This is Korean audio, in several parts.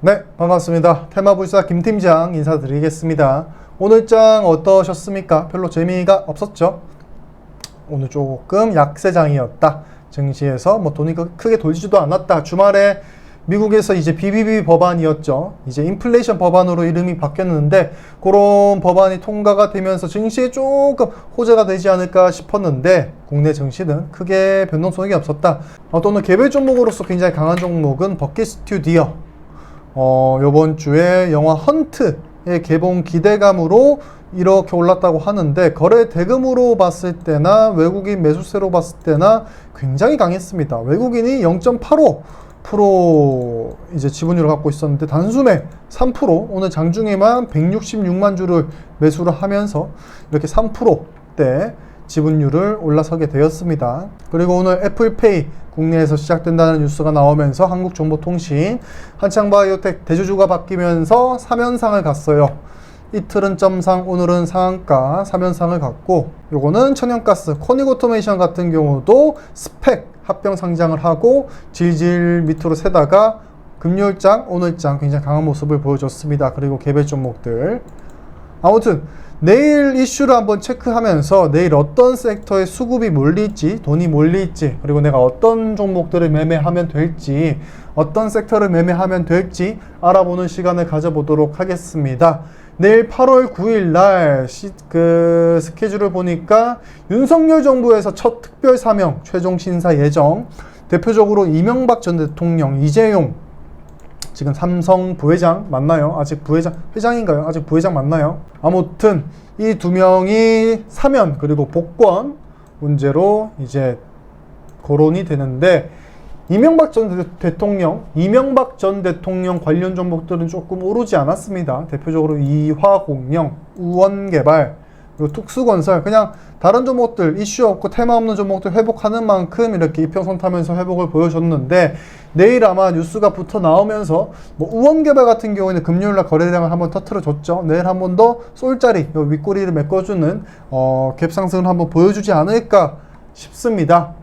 네, 반갑습니다. 테마불사 김팀장 인사드리겠습니다. 오늘 장 어떠셨습니까? 별로 재미가 없었죠? 오늘 조금 약세장이었다. 증시에서 뭐 돈이 크- 크게 돌지도 않았다. 주말에 미국에서 이제 BBB 법안이었죠. 이제 인플레이션 법안으로 이름이 바뀌었는데 그런 법안이 통과가 되면서 증시에 조금 호재가 되지 않을까 싶었는데 국내 증시는 크게 변동성이 없었다. 어, 또는 개별 종목으로서 굉장히 강한 종목은 버킷 스튜디오. 어, 요번 주에 영화 헌트의 개봉 기대감으로 이렇게 올랐다고 하는데 거래 대금으로 봤을 때나 외국인 매수세로 봤을 때나 굉장히 강했습니다. 외국인이 0.85 프로 이제 지분율을 갖고 있었는데 단숨에 3% 오늘 장중에만 166만 주를 매수를 하면서 이렇게 3%대 지분율을 올라서게 되었습니다. 그리고 오늘 애플페이 국내에서 시작된다는 뉴스가 나오면서 한국정보통신 한창바이오텍 대주주가 바뀌면서 3연상을 갔어요. 이틀은 점상, 오늘은 상한가 3연상을 갔고 요거는 천연가스, 코닉 오토메이션 같은 경우도 스펙 합병 상장을 하고 질질 밑으로 세다가 금요일장, 오늘장 굉장히 강한 모습을 보여줬습니다. 그리고 개별 종목들 아무튼 내일 이슈를 한번 체크하면서 내일 어떤 섹터에 수급이 몰릴지 돈이 몰릴지 그리고 내가 어떤 종목들을 매매하면 될지 어떤 섹터를 매매하면 될지 알아보는 시간을 가져보도록 하겠습니다. 내일 8월 9일 날 그 스케줄을 보니까 윤석열 정부에서 첫 특별 사명 최종 신사 예정 대표적으로 이명박 전 대통령 이재용 지금 삼성 부회장 맞나요? 아직 부회장 회장인가요? 아직 부회장 맞나요? 아무튼 이 두 명이 사면 그리고 복권 문제로 이제 거론이 되는데 이명박 전 대- 대통령, 이명박 전 대통령 관련 종목들은 조금 오르지 않았습니다. 대표적으로 이화공영, 우원개발, 그리고 특수건설 그냥 다른 종목들 이슈 없고 테마 없는 종목들 회복하는 만큼 이렇게 이평선 타면서 회복을 보여줬는데 내일 아마 뉴스가 붙어 나오면서 뭐 우원개발 같은 경우에는 금요일날 거래량을 한번 터트려 줬죠. 내일 한 번 더 쏠자리 요 윗꼬리를 메꿔주는 어, 갭 상승을 한번 보여주지 않을까 싶습니다.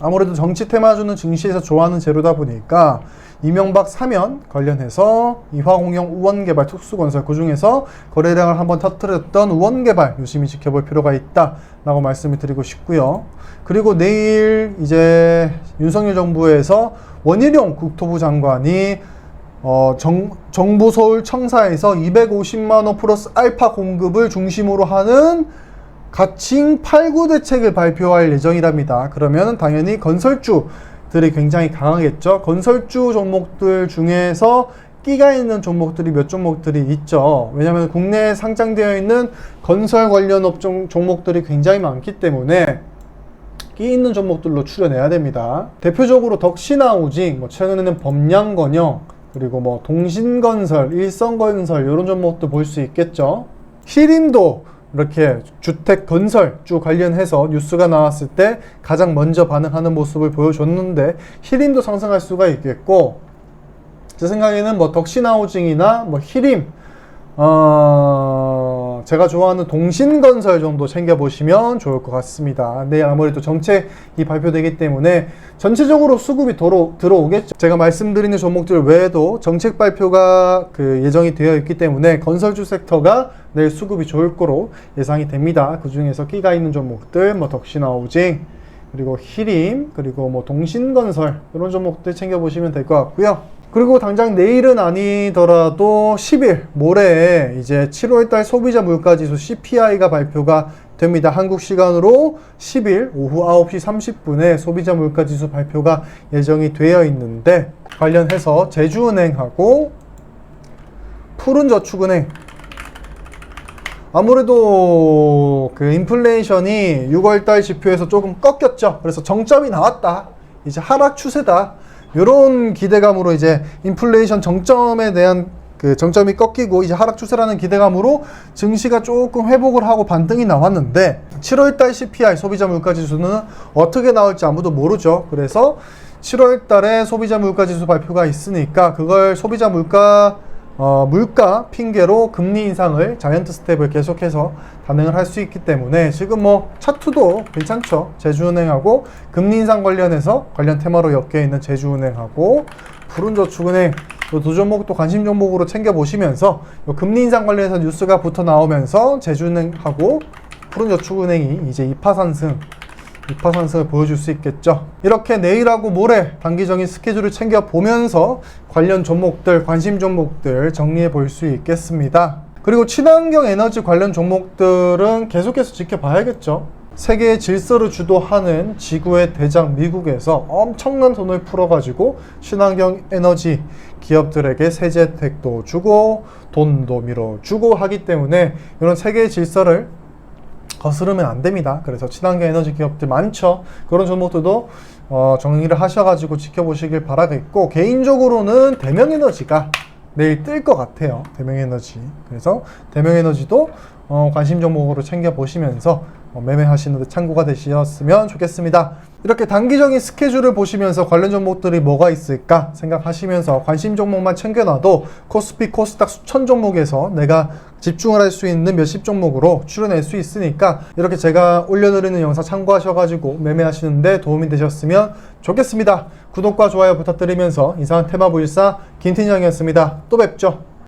아무래도 정치 테마주는 증시에서 좋아하는 재료다 보니까 이명박 사면 관련해서 이화공영 우원개발 특수건설 그 중에서 거래량을 한번 터뜨렸던 우원개발 유심히 지켜볼 필요가 있다라고 말씀을 드리고 싶고요. 그리고 내일 이제 윤석열 정부에서 원희룡 국토부 장관이 어, 정, 정부 서울 청사에서 250만 원 플러스 알파 공급을 중심으로 하는 가칭 8구 대책을 발표할 예정이랍니다. 그러면 당연히 건설주들이 굉장히 강하겠죠. 건설주 종목들 중에서 끼가 있는 종목들이 몇 종목들이 있죠. 왜냐하면 국내에 상장되어 있는 건설 관련 업종 종목들이 굉장히 많기 때문에 끼 있는 종목들로 추려내야 됩니다. 대표적으로 덕신하우징, 뭐 최근에는 범양건영, 그리고 뭐 동신건설, 일성건설 이런 종목도 볼 수 있겠죠. 히림도 이렇게 주택 건설 주 관련해서 뉴스가 나왔을 때 가장 먼저 반응하는 모습을 보여줬는데 히림도 상승할 수가 있겠고 제 생각에는 뭐 덕신하우징이나 뭐 히림 어, 제가 좋아하는 동신건설 정도 챙겨보시면 좋을 것 같습니다. 내일 아무래도 정책이 발표되기 때문에 전체적으로 수급이 도로, 들어오겠죠. 제가 말씀드리는 종목들 외에도 정책 발표가 그 예정이 되어 있기 때문에 건설주 섹터가 내일 수급이 좋을 거로 예상이 됩니다. 그 중에서 끼가 있는 종목들, 뭐 덕신하우징, 그리고 히림, 그리고 뭐 동신건설 이런 종목들 챙겨보시면 될 것 같고요. 그리고 당장 내일은 아니더라도 10일 모레에 이제 7월달 소비자 물가지수 CPI가 발표가 됩니다. 한국 시간으로 10일 오후 9시 30분에 소비자 물가지수 발표가 예정이 되어 있는데 관련해서 제주은행하고 푸른저축은행 아무래도 그 인플레이션이 6월달 지표에서 조금 꺾였죠. 그래서 정점이 나왔다. 이제 하락 추세다. 이런 기대감으로 이제 인플레이션 정점에 대한 그 정점이 꺾이고 이제 하락 추세라는 기대감으로 증시가 조금 회복을 하고 반등이 나왔는데 7월달 CPI 소비자 물가 지수는 어떻게 나올지 아무도 모르죠. 그래서 7월달에 소비자 물가 지수 발표가 있으니까 그걸 소비자 물가 어, 물가 핑계로 금리 인상을 자이언트 스텝을 계속해서 단행을 할 수 있기 때문에 지금 뭐 차트도 괜찮죠. 제주은행하고 금리 인상 관련해서 관련 테마로 엮여 있는 제주은행하고 푸른저축은행 두 종목도 관심 종목으로 챙겨 보시면서 요 금리 인상 관련해서 뉴스가 붙어 나오면서 제주은행하고 푸른저축은행이 이제 2파 상승 2파 상승을 보여줄 수 있겠죠. 이렇게 내일하고 모레 단기적인 스케줄을 챙겨 보면서 관련 종목들, 관심 종목들 정리해 볼 수 있겠습니다. 그리고 친환경 에너지 관련 종목들은 계속해서 지켜봐야겠죠. 세계의 질서를 주도하는 지구의 대장 미국에서 엄청난 돈을 풀어가지고 친환경 에너지 기업들에게 세제 혜택도 주고 돈도 밀어주고 하기 때문에 이런 세계의 질서를 거스르면 안 됩니다. 그래서 친환경 에너지 기업들 많죠. 그런 종목들도 어, 정리를 하셔가지고 지켜보시길 바라겠고 개인적으로는 대명에너지가 내일 뜰 것 같아요. 대명에너지. 그래서 대명에너지도 어, 관심 종목으로 챙겨 보시면서 어, 매매하시는 데 참고가 되셨으면 좋겠습니다. 이렇게 단기적인 스케줄을 보시면서 관련 종목들이 뭐가 있을까 생각하시면서 관심 종목만 챙겨놔도 코스피 코스닥 수천 종목에서 내가 집중을 할 수 있는 몇십 종목으로 출연할 수 있으니까 이렇게 제가 올려드리는 영상 참고하셔가지고 매매하시는데 도움이 되셨으면 좋겠습니다. 구독과 좋아요 부탁드리면서 이상 테마부일사 김팀장이었습니다. 또 뵙죠.